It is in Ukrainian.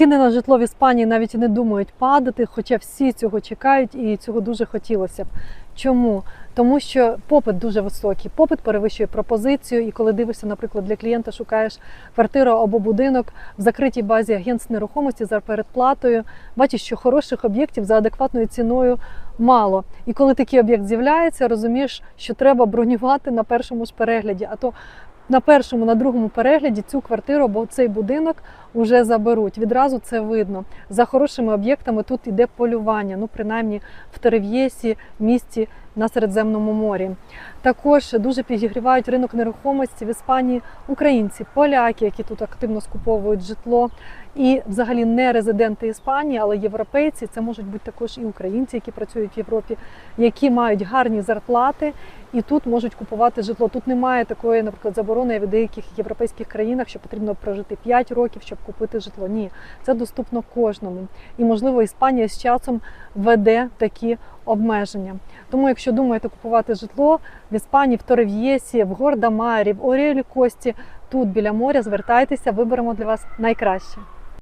Ціни на житло в Іспанії навіть не думають падати, хоча всі цього чекають і цього дуже хотілося б. Чому? Тому що попит дуже високий. Попит перевищує пропозицію. І коли дивишся, наприклад, для клієнта шукаєш квартиру або будинок в закритій базі агентств нерухомості за передплатою, бачиш, що хороших об'єктів за адекватною ціною мало. І коли такий об'єкт з'являється, розумієш, що треба бронювати на першому ж перегляді. А то на першому, на другому перегляді цю квартиру або цей будинок вже заберуть. Відразу це видно. За хорошими об'єктами тут іде полювання, ну принаймні в Терев'єсі, місті на Середземному морі. Також дуже підігрівають ринок нерухомості в Іспанії українці, поляки, які тут активно скуповують житло, і взагалі не резиденти Іспанії, але європейці. Це можуть бути також і українці, які працюють в Європі, які мають гарні зарплати і тут можуть купувати житло. Тут немає такої, наприклад, заборони в деяких європейських країнах, що потрібно прожити 5 років, щоб купити житло. Ні, це доступно кожному. І можливо, Іспанія з часом веде такі обмеження. Тому, якщо думаєте купувати житло в Іспанії, в Торев'єсі, в Гордамарі, в Оріолі Кості, тут біля моря, звертайтеся, виберемо для вас найкраще.